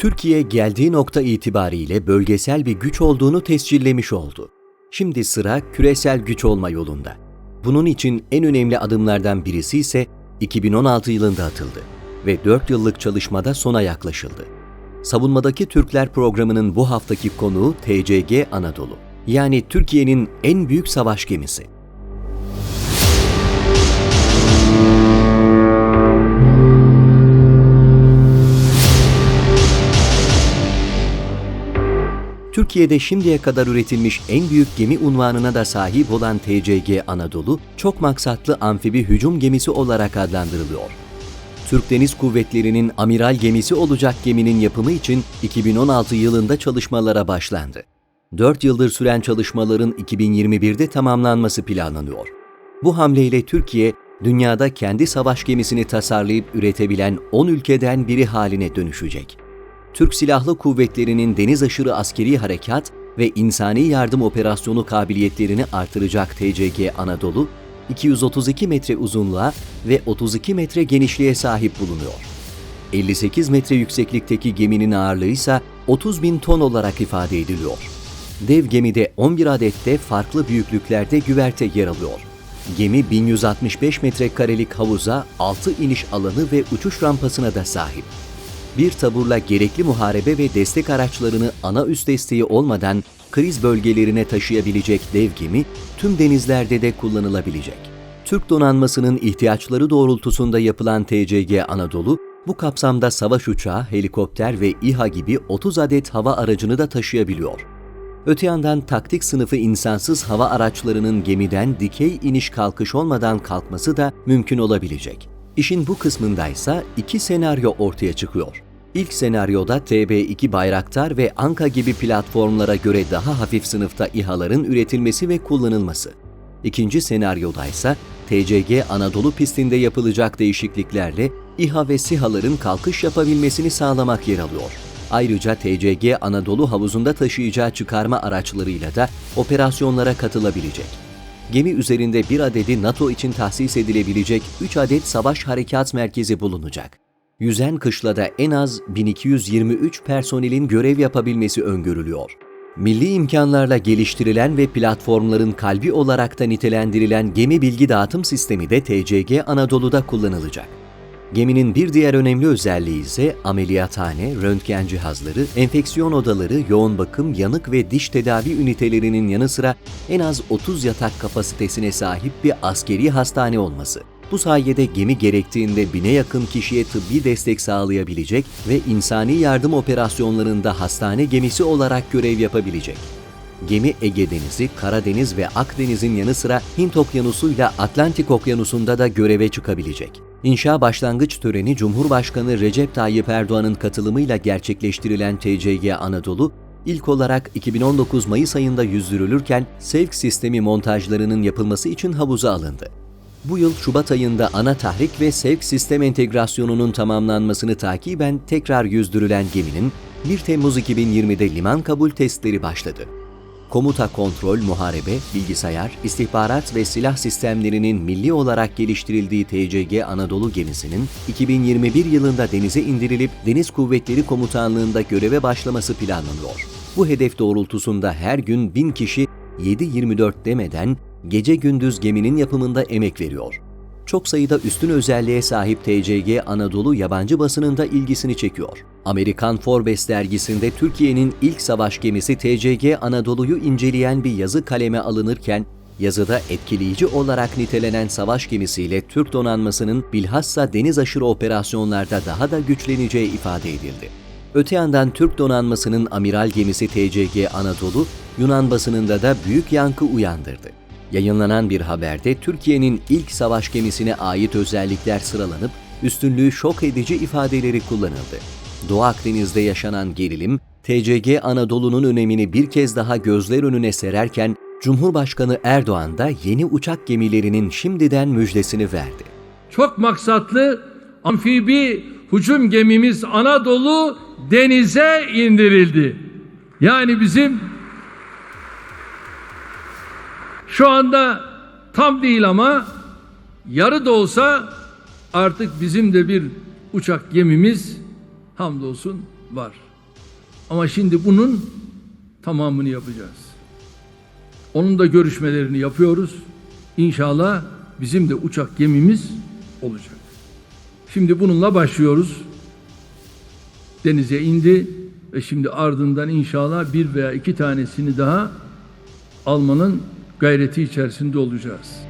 Türkiye geldiği nokta itibariyle bölgesel bir güç olduğunu tescillemiş oldu. Şimdi sıra küresel güç olma yolunda. Bunun için en önemli adımlardan birisi ise 2016 yılında atıldı ve 4 yıllık çalışmada sona yaklaşıldı. Savunmadaki Türkler programının bu haftaki konuğu TCG Anadolu. Yani Türkiye'nin en büyük savaş gemisi. Türkiye'de şimdiye kadar üretilmiş en büyük gemi unvanına da sahip olan TCG Anadolu, çok maksatlı amfibi hücum gemisi olarak adlandırılıyor. Türk Deniz Kuvvetleri'nin amiral gemisi olacak geminin yapımı için 2016 yılında çalışmalara başlandı. 4 yıldır süren çalışmaların 2021'de tamamlanması planlanıyor. Bu hamleyle Türkiye, dünyada kendi savaş gemisini tasarlayıp üretebilen 10 ülkeden biri haline dönüşecek. Türk Silahlı Kuvvetleri'nin deniz aşırı askeri harekat ve insani yardım operasyonu kabiliyetlerini artıracak TCG Anadolu, 232 metre uzunluğa ve 32 metre genişliğe sahip bulunuyor. 58 metre yükseklikteki geminin ağırlığı ise 30 bin ton olarak ifade ediliyor. Dev gemide 11 adette farklı büyüklüklerde güverte yer alıyor. Gemi 1165 metrekarelik havuza, 6 iniş alanı ve uçuş rampasına da sahip bir taburla gerekli muharebe ve destek araçlarını ana üst desteği olmadan kriz bölgelerine taşıyabilecek dev gemi tüm denizlerde de kullanılabilecek. Türk donanmasının ihtiyaçları doğrultusunda yapılan TCG Anadolu, bu kapsamda savaş uçağı, helikopter ve İHA gibi 30 adet hava aracını da taşıyabiliyor. Öte yandan taktik sınıfı insansız hava araçlarının gemiden dikey iniş kalkış olmadan kalkması da mümkün olabilecek. İşin bu kısmındaysa iki senaryo ortaya çıkıyor. İlk senaryoda TB2 Bayraktar ve Anka gibi platformlara göre daha hafif sınıfta İHA'ların üretilmesi ve kullanılması. İkinci senaryoda ise TCG Anadolu pistinde yapılacak değişikliklerle İHA ve SİHA'ların kalkış yapabilmesini sağlamak yer alıyor. Ayrıca TCG Anadolu havuzunda taşıyacağı çıkarma araçlarıyla da operasyonlara katılabilecek gemi üzerinde bir adedi NATO için tahsis edilebilecek 3 adet savaş harekat merkezi bulunacak. Yüzen kışlada en az 1223 personelin görev yapabilmesi öngörülüyor. Milli imkanlarla geliştirilen ve platformların kalbi olarak da nitelendirilen gemi bilgi dağıtım sistemi de TCG Anadolu'da kullanılacak. Geminin bir diğer önemli özelliği ise ameliyathane, röntgen cihazları, enfeksiyon odaları, yoğun bakım, yanık ve diş tedavi ünitelerinin yanı sıra en az 30 yatak kapasitesine sahip bir askeri hastane olması. Bu sayede gemi gerektiğinde bine yakın kişiye tıbbi destek sağlayabilecek ve insani yardım operasyonlarında hastane gemisi olarak görev yapabilecek. Gemi Ege Denizi, Karadeniz ve Akdeniz'in yanı sıra Hint Okyanusu ile Atlantik Okyanusu'nda da göreve çıkabilecek. İnşa başlangıç töreni Cumhurbaşkanı Recep Tayyip Erdoğan'ın katılımıyla gerçekleştirilen TCG Anadolu, ilk olarak 2019 Mayıs ayında yüzdürülürken sevk sistemi montajlarının yapılması için havuza alındı. Bu yıl Şubat ayında ana tahrik ve sevk sistem entegrasyonunun tamamlanmasını takiben tekrar yüzdürülen geminin 1 Temmuz 2020'de liman kabul testleri başladı. Komuta kontrol, muharebe, bilgisayar, istihbarat ve silah sistemlerinin milli olarak geliştirildiği TCG Anadolu gemisinin 2021 yılında denize indirilip Deniz Kuvvetleri Komutanlığı'nda göreve başlaması planlanıyor. Bu hedef doğrultusunda her gün 1000 kişi 7-24 demeden gece gündüz geminin yapımında emek veriyor. Çok sayıda üstün özelliğe sahip TCG Anadolu yabancı basınında ilgisini çekiyor. Amerikan Forbes dergisinde Türkiye'nin ilk savaş gemisi TCG Anadolu'yu inceleyen bir yazı kaleme alınırken, yazıda etkileyici olarak nitelenen savaş gemisiyle Türk donanmasının bilhassa deniz aşırı operasyonlarda daha da güçleneceği ifade edildi. Öte yandan Türk donanmasının amiral gemisi TCG Anadolu, Yunan basınında da büyük yankı uyandırdı. Yayınlanan bir haberde Türkiye'nin ilk savaş gemisine ait özellikler sıralanıp üstünlüğü şok edici ifadeleri kullanıldı. Doğu Akdeniz'de yaşanan gerilim, TCG Anadolu'nun önemini bir kez daha gözler önüne sererken Cumhurbaşkanı Erdoğan da yeni uçak gemilerinin şimdiden müjdesini verdi. Çok maksatlı amfibi hücum gemimiz Anadolu denize indirildi. Yani bizim şu anda tam değil ama yarı da olsa artık bizim de bir uçak gemimiz hamdolsun var. Ama şimdi bunun tamamını yapacağız. Onun da görüşmelerini yapıyoruz. İnşallah bizim de uçak gemimiz olacak. Şimdi bununla başlıyoruz. Denize indi ve şimdi ardından inşallah bir veya iki tanesini daha almanın gayreti içerisinde olacağız.